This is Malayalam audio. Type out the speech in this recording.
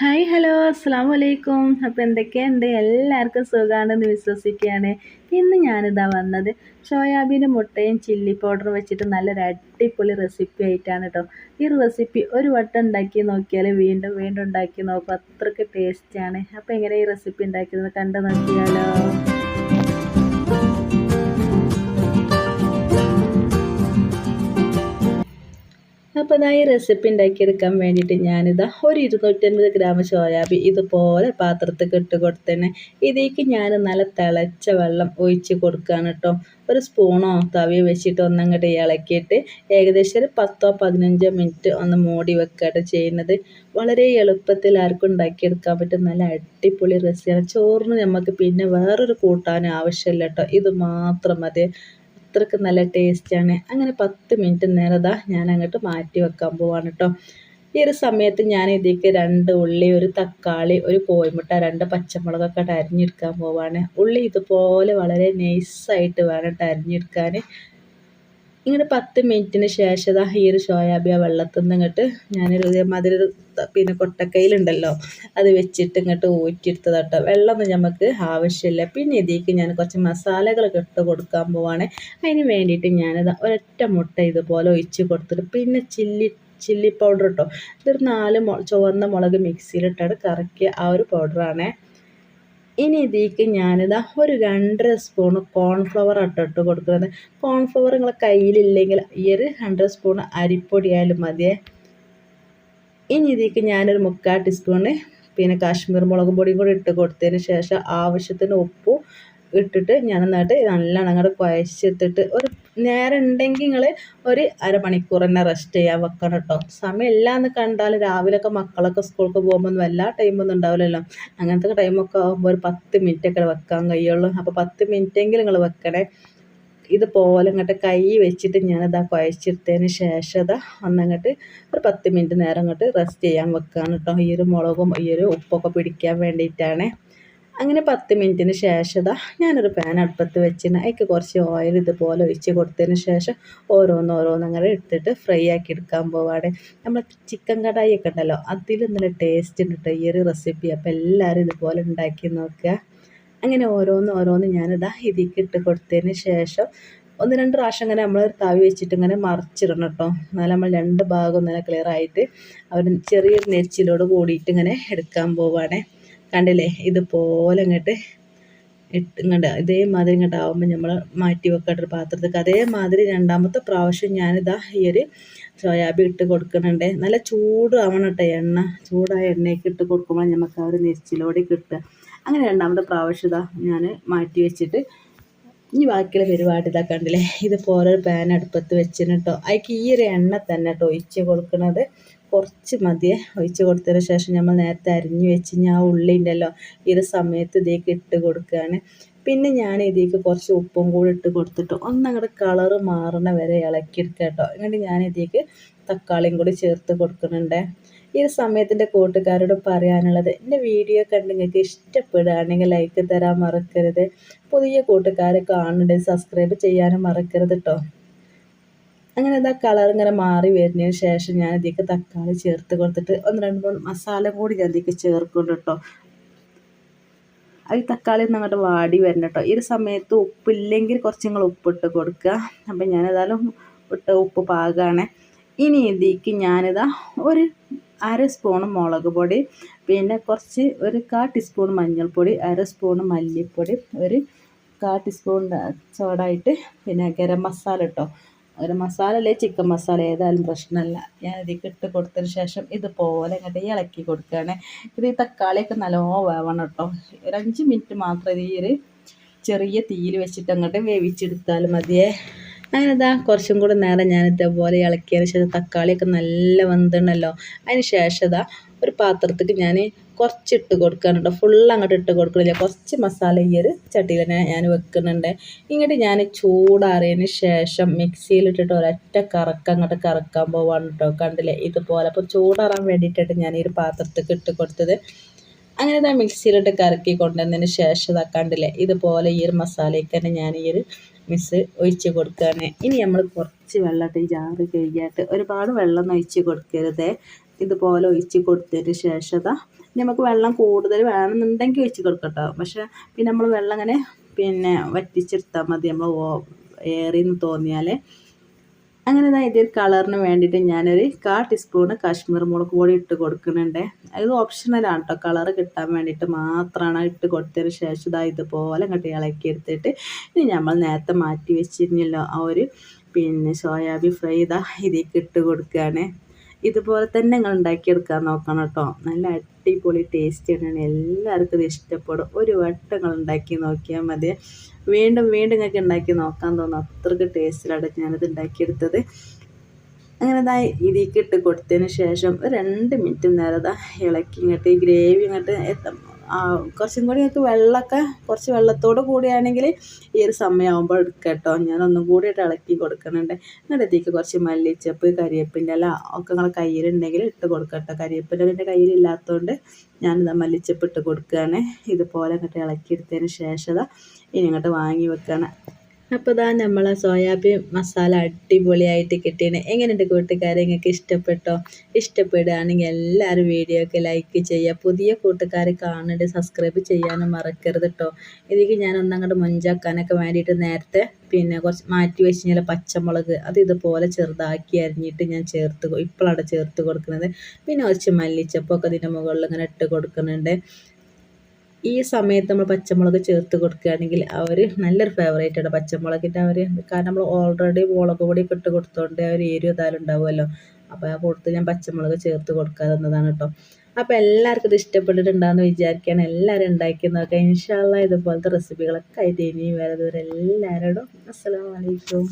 ഹായ് ഹലോ അസ്സാം വലൈക്കും അപ്പോൾ എന്തൊക്കെയുണ്ട്? എല്ലാവർക്കും സുഖമാണെന്ന് വിശ്വസിക്കുകയാണ്. ഇന്ന് ഞാനിതാ വന്നത് സോയാബീന്റെ മുട്ടയും ചില്ലി പൗഡറും വെച്ചിട്ട് നല്ലൊരു അടിപൊളി റെസിപ്പി ആയിട്ടാണ് കേട്ടോ ഈ റെസിപ്പി ഒരു വട്ടം ഉണ്ടാക്കി നോക്കിയാൽ വീണ്ടും വീണ്ടും ഉണ്ടാക്കി നോക്കും. അത്രയ്ക്ക് ടേസ്റ്റാണ് അപ്പോൾ എങ്ങനെ ഈ റെസിപ്പി ഉണ്ടാക്കിയത്? കണ്ടു നോക്കിയാലോ. ഈ റെസിപ്പി ഉണ്ടാക്കിയെടുക്കാൻ വേണ്ടിയിട്ട് ഞാനിതാ ഒരു ഇരുന്നൂറ്റൻപത് ഗ്രാം സോയാബീൻ ഇതുപോലെ പാത്രത്തിൽ ഇട്ട് കൊടുത്തേനെ. ഇതിലേക്ക് ഞാൻ നല്ല തിളച്ച വെള്ളം ഒഴിച്ച് കൊടുക്കുകയാണ് കേട്ടോ. ഒരു സ്പൂണോ തവിയോ വെച്ചിട്ട് ഒന്നങ്ങോട്ട് ഇളക്കിയിട്ട് ഏകദേശം ഒരു പത്തോ പതിനഞ്ചോ മിനിറ്റ് ഒന്ന് മൂടി വെക്കുകയാണ് ചെയ്യുന്നത്. വളരെ എളുപ്പത്തിൽ ആർക്കും ഉണ്ടാക്കിയെടുക്കാൻ പറ്റും. നല്ല അടിപൊളി റെസിപ്പിയാണ് ചോറിന് നമുക്ക് പിന്നെ വേറൊരു കൂട്ടാനും ആവശ്യമില്ല കേട്ടോ. ഇത് മാത്രം മതി. അത്രയ്ക്ക് നല്ല ടേസ്റ്റാണ് അങ്ങനെ പത്ത് മിനിറ്റ് നേരം ഇതാ ഞാൻ അങ്ങോട്ട് മാറ്റി വെക്കാൻ പോവാണ് കേട്ടോ ഈ ഒരു സമയത്ത് ഞാൻ ഇതിലേക്ക് രണ്ട് ഉള്ളി ഒരു തക്കാളി ഒരു കോഴിമുട്ട രണ്ട് പച്ചമുളകൊക്കെ അരിഞ്ഞെടുക്കാൻ പോവാണ്. ഉള്ളി ഇതുപോലെ വളരെ നൈസായിട്ട് വേണം അരിഞ്ഞെടുക്കാൻ ഇങ്ങനെ പത്ത് മിനിറ്റിന് ശേഷം ഇതാ ഈ ഒരു സോയാബീൻ വെള്ളത്തിൽ നിന്ന് ഇങ്ങോട്ട് ഞാനൊരു ഇതേമാതിരി പിന്നെ കൊട്ടക്കയിലുണ്ടല്ലോ അത് വെച്ചിട്ട് ഇങ്ങോട്ട് ഊറ്റിയെടുത്തത് കേട്ടോ വെള്ളമൊന്നും നമുക്ക് ആവശ്യമില്ല. പിന്നെ ഇതിലേക്ക് ഞാൻ കുറച്ച് മസാലകളൊക്കെ ഇട്ട് കൊടുക്കാൻ പോവാണ്. അതിന് വേണ്ടിയിട്ട് ഞാനിത് ഒരൊറ്റ മുട്ട ഇതുപോലെ ഒഴിച്ച് കൊടുത്തിട്ട് പിന്നെ ചില്ലി ചില്ലി പൗഡർ കേട്ടോ ഇതൊരു നാല് ചുവന്ന മുളക് മിക്സിയിലിട്ടാണ് കറക്കിയ ആ ഒരു പൗഡറാണേ ഇനി ഇതിലേക്ക് ഞാനിതാ ഒരു രണ്ടര സ്പൂൺ കോൺഫ്ലവർ ഇട്ടിട്ട് കൊടുക്കുന്നത്. കോൺഫ്ലവർ നിങ്ങളെ കയ്യിലില്ലെങ്കിൽ ഈ ഒരു രണ്ടര സ്പൂൺ അരിപ്പൊടിയായാലും മതിയേ. ഇനി ഇതിലേക്ക് ഞാനൊരു മുക്കാൽ ടീസ്പൂണ് പിന്നെ കാശ്മീർ മുളക് പൊടിയും കൂടി ഇട്ട് കൊടുത്തതിന് ശേഷം ആവശ്യത്തിന് ഉപ്പും ഇട്ടിട്ട് ഞാൻ നന്നായിട്ട് നല്ലോണം അങ്ങോട്ട് കുഴച്ചെടുത്തിട്ട് ഒരു നേരം ഉണ്ടെങ്കിൽ നിങ്ങൾ ഒരു അരമണിക്കൂർ തന്നെ റെസ്റ്റ് ചെയ്യാൻ വെക്കണം കേട്ടോ സമയമില്ല എന്ന് കണ്ടാൽ രാവിലെയൊക്കെ മക്കളൊക്കെ സ്കൂൾക്ക് പോകുമ്പോൾ എല്ലാ ടൈമൊന്നും ഉണ്ടാവില്ലല്ലോ. അങ്ങനത്തെ ടൈമൊക്കെ ആകുമ്പോൾ ഒരു പത്ത് മിനിറ്റൊക്കെ വെക്കാൻ കഴിയുള്ളൂ. അപ്പോൾ പത്ത് മിനിറ്റെങ്കിലും നിങ്ങൾ വെക്കണേ. ഇതുപോലെ ഇങ്ങോട്ട് കൈ വെച്ചിട്ട് ഞാനിതാ കുഴച്ചെടുത്തതിന് ശേഷം അതാ ഒന്നങ്ങോട്ട് ഒരു പത്ത് മിനിറ്റ് നേരം അങ്ങോട്ട് റെസ്റ്റ് ചെയ്യാൻ വെക്കുകയാണ് കേട്ടോ ഈ ഒരു മുളകും ഈ ഒരു ഉപ്പൊക്കെ പിടിക്കാൻ വേണ്ടിയിട്ടാണ്. അങ്ങനെ പത്ത് മിനിറ്റിന് ശേഷം ഇതാ ഞാനൊരു പാൻ അടുപ്പത്ത് വെച്ചിന് അതിക്ക് കുറച്ച് ഓയിൽ ഇതുപോലെ ഒഴിച്ച് കൊടുത്തതിന് ശേഷം ഓരോന്ന് ഓരോന്ന് അങ്ങനെ എടുത്തിട്ട് ഫ്രൈ ആക്കി എടുക്കാൻ പോവാടെ. നമ്മൾ ചിക്കൻ കടായി ഒക്കെ ഉണ്ടല്ലോ അതിൽ നല്ല ടേസ്റ്റ് ഉണ്ട് കേട്ടോ ഈ ഒരു റെസിപ്പി അപ്പോൾ എല്ലാവരും ഇതുപോലെ ഉണ്ടാക്കി നോക്കുക. അങ്ങനെ ഓരോന്ന് ഓരോന്ന് ഞാനിതാ ഇതിലേക്ക് ഇട്ട് കൊടുത്തതിന് ശേഷം ഒന്ന് രണ്ട് പ്രാവശ്യം ഇങ്ങനെ നമ്മൾ തവി വെച്ചിട്ട് ഇങ്ങനെ മറിച്ചിടണം കേട്ടോ എന്നാലും നമ്മൾ രണ്ട് ഭാഗം ഇങ്ങനെ ക്ലിയർ ആയിട്ട് അവർ ചെറിയൊരു നെരിച്ചിലോട് കൂടിയിട്ട് ഇങ്ങനെ എടുക്കാൻ പോവാണേ കണ്ടില്ലേ? ഇതുപോലെ ഇങ്ങോട്ട് ഇട്ട് ഇങ്ങോട്ട് ഇതേമാതിരി ഇങ്ങോട്ട് ആവുമ്പോൾ നമ്മൾ മാറ്റി വെക്കേണ്ട ഒരു പാത്രത്തേക്ക് അതേമാതിരി രണ്ടാമത്തെ പ്രാവശ്യം ഞാനിതാ ഈ ഒരു സോയാബീൻ ഇട്ട് കൊടുക്കുന്നുണ്ട്. നല്ല ചൂട് ആവണം കേട്ടോ എണ്ണ. ചൂടായ എണ്ണയൊക്കെ ഇട്ട് കൊടുക്കുമ്പോൾ നമുക്ക് ആ ഒരു നെച്ചിലോടെ കിട്ടുക. അങ്ങനെ രണ്ടാമത്തെ പ്രാവശ്യം ഇതാ ഞാൻ മാറ്റി വെച്ചിട്ട് ഇനി ബാക്കിയുള്ള പരിപാടി ഇതാ കണ്ടില്ലേ? ഇതുപോലെ ഒരു പാൻ അടുപ്പത്ത് വെച്ചിന് കേട്ടോ അതിക്ക് ഈ ഒരു എണ്ണ തന്നെ കേട്ടോ ഒഴിച്ച് കൊടുക്കുന്നത് കുറച്ച് മതിയെ ഒഴിച്ച് കൊടുത്തതിന് ശേഷം നമ്മൾ നേരത്തെ അരിഞ്ഞ് വെച്ച് ഞാൻ ഉള്ളി ഉണ്ടല്ലോ ഈ ഒരു സമയത്ത് ഇതേക്ക് ഇട്ട് കൊടുക്കുകയാണ്. പിന്നെ ഞാൻ ഇതിലേക്ക് കുറച്ച് ഉപ്പും കൂടി ഇട്ട് കൊടുത്തിട്ട്. ഒന്നങ്ങോട്ട് കളറ് മാറണ വരെ ഇളക്കിയെടുക്കുക കേട്ടോ. എന്നിട്ട് ഞാൻ ഇതിലേക്ക് തക്കാളിയും കൂടി ചേർത്ത് കൊടുക്കുന്നുണ്ട്. ഈ ഒരു സമയത്തിന്റെ കൂട്ടുകാരോട് പറയാനുള്ളത് എന്റെ വീഡിയോ കണ്ട് നിങ്ങൾക്ക് ഇഷ്ടപ്പെടുകയാണെങ്കിൽ ലൈക്ക് തരാൻ മറക്കരുത്. പുതിയ കൂട്ടുകാരെ കാണുന്നുണ്ടെങ്കിൽ സബ്സ്ക്രൈബ് ചെയ്യാനും മറക്കരുത് കേട്ടോ അങ്ങനെ ഇതാ കളർ ഇങ്ങനെ മാറി വരുന്നതിന് ശേഷം ഞാൻ ഇതിലേക്ക് തക്കാളി ചേർത്ത് കൊടുത്തിട്ട് ഒന്ന് രണ്ട് മൂന്ന് മസാല കൂടി ഞാൻ ഇതിലേക്ക് ചേർക്കുന്നുണ്ട് കേട്ടോ. അത് തക്കാളി ഒന്ന് അങ്ങോട്ട് വാടി വരണം കേട്ടോ. ഈ ഒരു സമയത്ത് ഉപ്പില്ലെങ്കിൽ കുറച്ച് നിങ്ങൾ ഉപ്പിട്ട് കൊടുക്കുക. അപ്പം ഞാനേതായാലും ഇട്ട് ഉപ്പ് പാകമാണ് ഇനി ഇതിലേക്ക് ഞാനിതാ ഒരു അര സ്പൂൺ മുളക് പൊടി പിന്നെ കുറച്ച് ഒരു കാ ടീസ്പൂൺ മഞ്ഞൾപ്പൊടി അര സ്പൂൺ മല്ലിപ്പൊടി ഒരു കാ ടീസ്പൂൺ ചോടായിട്ട് പിന്നെ ഗരം മസാല കേട്ടോ ഒരു മസാല അല്ലേ? ചിക്കൻ മസാല ഏതായാലും പ്രശ്നമല്ല. ഞാൻ ഇതിലേക്ക് ഇട്ട് കൊടുത്തതിന് ശേഷം ഇതുപോലെ ഇങ്ങോട്ട് ഇളക്കി കൊടുക്കുകയാണ്. ഇത് ഈ തക്കാളിയൊക്കെ നല്ലോണം വേവണം കേട്ടോ. ഒരു അഞ്ച് മിനിറ്റ് മാത്രം ഈ ഒരു ചെറിയ തീയിൽ വെച്ചിട്ട് അങ്ങോട്ട് വേവിച്ചെടുത്താൽ മതിയേ. അങ്ങനെ കുറച്ചും കൂടി നേരം ഞാൻ ഇതേപോലെ ഇളക്കിയതിന് ശേഷം തക്കാളിയൊക്കെ നല്ല വെന്തണല്ലോ അതിന് ശേഷം ഇതാ ഒരു പാത്രത്തേക്ക് ഞാൻ കുറച്ചിട്ട് കൊടുക്കാനുണ്ട്. ഫുൾ അങ്ങോട്ട് ഇട്ട് കൊടുക്കണില്ല. കുറച്ച് മസാല ഈ ഒരു ചട്ടിയിൽ തന്നെ ഞാൻ വെക്കുന്നുണ്ട്. ഇങ്ങോട്ട് ഞാൻ ചൂടാറിയതിന് ശേഷം മിക്സിയിലിട്ടിട്ട് ഒരൊറ്റ കറക്കം അങ്ങോട്ട് കറക്കാൻ പോവാണ് കേട്ടോ കണ്ടില്ലേ? ഇതുപോലെ. അപ്പോൾ ചൂടാറാൻ വേണ്ടിയിട്ടായിട്ട് ഞാൻ ഈ ഒരു പാത്രത്തേക്ക് ഇട്ട് കൊടുത്തത്. അങ്ങനെ ഞാൻ മിക്സിയിലിട്ട് കറക്കി കൊണ്ടുവന്നതിന് ശേഷം ഇതാ കണ്ടില്ലേ? ഇതുപോലെ ഈ ഒരു മസാലയ്ക്ക് തന്നെ ഞാൻ ഈ ഒരു മിസ് ഒഴിച്ച് കൊടുക്കുകയാണ് ഇനി നമ്മൾ കുറച്ച് വെള്ളത്തിൽ ജാറ് കഴുകിയിട്ട് ഒരുപാട് വെള്ളം ഒഴിച്ച് കൊടുക്കരുത്. ഇതുപോലെ ഒഴിച്ച് കൊടുത്തതിന് ശേഷം നമുക്ക് വെള്ളം കൂടുതൽ വേണമെന്നുണ്ടെങ്കിൽ ഒഴിച്ച് കൊടുക്കട്ടോ. പക്ഷേ പിന്നെ നമ്മൾ വെള്ളം അങ്ങനെ പിന്നെ വറ്റിച്ചെടുത്താൽ മതി. നമ്മൾ ഏറിയെന്ന് തോന്നിയാൽ. അങ്ങനെ ഇതാ ഇതിൽ കളറിന് വേണ്ടിയിട്ട് ഞാനൊരു കാ ടീസ്പൂണ് കാശ്മീർ മുളക് പൊടി ഇട്ട് കൊടുക്കുന്നുണ്ട്. അത് ഓപ്ഷണലാണ് കേട്ടോ കളർ കിട്ടാൻ വേണ്ടിയിട്ട് മാത്രമാണ് ഇട്ട് കൊടുത്തതിന് ശേഷം ഇതാ ഇതുപോലെ അങ്ങോട്ട് ഇളക്കി എടുത്തിട്ട് ഇനി നമ്മൾ നേരത്തെ മാറ്റി വെച്ചിരുന്നല്ലോ ആ ഒരു പിന്നെ സോയാബീൻ ഫ്രൈ ഇതാ ഇതിലേക്ക് ഇട്ട് കൊടുക്കുകയാണ്. ഇതുപോലെ തന്നെ നിങ്ങൾ ഉണ്ടാക്കിയെടുക്കാൻ നോക്കണം കേട്ടോ. നല്ല അടിപൊളി ടേസ്റ്റ് തന്നെയാണ്. എല്ലാവർക്കും ഇത് ഇഷ്ടപ്പെടും. ഒരു വട്ടം നിങ്ങൾ ഉണ്ടാക്കി നോക്കിയാൽ മതി. വീണ്ടും വീണ്ടും നിങ്ങൾക്ക് ഉണ്ടാക്കി നോക്കാൻ തോന്നും. അത്രയ്ക്ക് ടേസ്റ്റിലാണ് ഞാനത് ഉണ്ടാക്കിയെടുത്തത്. അങ്ങനെ ഇതാ ഇതിലേക്ക് ഇട്ട് കൊടുത്തതിന് ശേഷം രണ്ട് മിനിറ്റ് നേരം ഇതാ ഇളക്കി ഇങ്ങോട്ട് ഈ ഗ്രേവി ഇങ്ങോട്ട് കുറച്ചും കൂടി നിങ്ങൾക്ക് വെള്ളമൊക്കെ കുറച്ച് വെള്ളത്തോട് കൂടിയാണെങ്കിൽ ഈ ഒരു സമയമാകുമ്പോൾ എടുക്കട്ടോ. കേട്ടോ ഞാനൊന്നും കൂടി ഇളക്കി കൊടുക്കുന്നുണ്ട്. എന്നിട്ട് ഇതിലേക്ക് കുറച്ച് മല്ലിച്ചപ്പ് കരിയപ്പിന്റെ ഇല ഒക്കെ നിങ്ങളെ കയ്യിലുണ്ടെങ്കിൽ ഇട്ട് കൊടുക്കട്ടോ. കരിയപ്പിന്റെ എന്റെ കയ്യിലില്ലാത്തതുകൊണ്ട് ഞാനിത് മല്ലിച്ചപ്പ് ഇട്ട് കൊടുക്കുകയാണ്. ഇതുപോലെ ഇങ്ങോട്ട് ഇളക്കിയെടുത്തതിന് ശേഷം ഇനി ഇങ്ങോട്ട് വാങ്ങി വെക്കുകയാണ്. അപ്പോൾ ഇതാ നമ്മൾ സോയാബീൻ മസാല അടിപൊളിയായിട്ട് കിട്ടിയാണ് എങ്ങനെയുണ്ട് കൂട്ടുകാരെ? നിങ്ങൾക്ക് ഇഷ്ടപ്പെട്ടോ? ഇഷ്ടപ്പെടുകയാണെങ്കിൽ എല്ലാവരും വീഡിയോക്ക് ലൈക്ക് ചെയ്യുക. പുതിയ കൂട്ടുകാരെ കാണേണ്ടത് സബ്സ്ക്രൈബ് ചെയ്യാനും മറക്കരുത് കേട്ടോ ഇതിലേക്ക് ഞാൻ ഒന്നങ്ങോട്ട് മുഞ്ചാക്കാനൊക്കെ വേണ്ടിയിട്ട് നേരത്തെ പിന്നെ കുറച്ച് മാറ്റി വെച്ച് കഴിഞ്ഞാൽ പച്ചമുളക് അത് ഇതുപോലെ ചെറുതാക്കി അരിഞ്ഞിട്ട് ഞാൻ ചേർത്ത് ഇപ്പോഴാണ് ചേർത്ത് കൊടുക്കുന്നത്. പിന്നെ കുറച്ച് മല്ലിച്ചപ്പൊക്കെ ഇതിന്റെ മുകളിൽ ഇങ്ങനെ ഇട്ട് കൊടുക്കുന്നുണ്ട്. ഈ സമയത്ത് നമ്മൾ പച്ചമുളക് ചേർത്ത് കൊടുക്കുകയാണെങ്കിൽ അവർ നല്ലൊരു ഫേവറേറ്റാണ് പച്ചമുളകിന്റെ അവർ കാരണം നമ്മൾ ഓൾറെഡി മുളക് പൊടി ഇട്ട് കൊടുത്തോണ്ട് അവർ എരിവ് ഏതായാലും ഉണ്ടാവുമല്ലോ. അപ്പോൾ ആ കൊടുത്ത് ഞാൻ പച്ചമുളക് ചേർത്ത് കൊടുക്കാതെന്നതാണ് കേട്ടോ അപ്പോൾ എല്ലാവർക്കും ഇത് ഇഷ്ടപ്പെട്ടിട്ടുണ്ടാകുന്ന വിചാരിക്കുകയാണ്. എല്ലാവരും ഉണ്ടാക്കി നോക്കുക ഇൻഷാല്ല ഇതുപോലത്തെ റെസിപ്പികളൊക്കെ ആയിട്ട് ഇനി വേറെ എല്ലാവരോടും അസ്സലാമലൈക്കും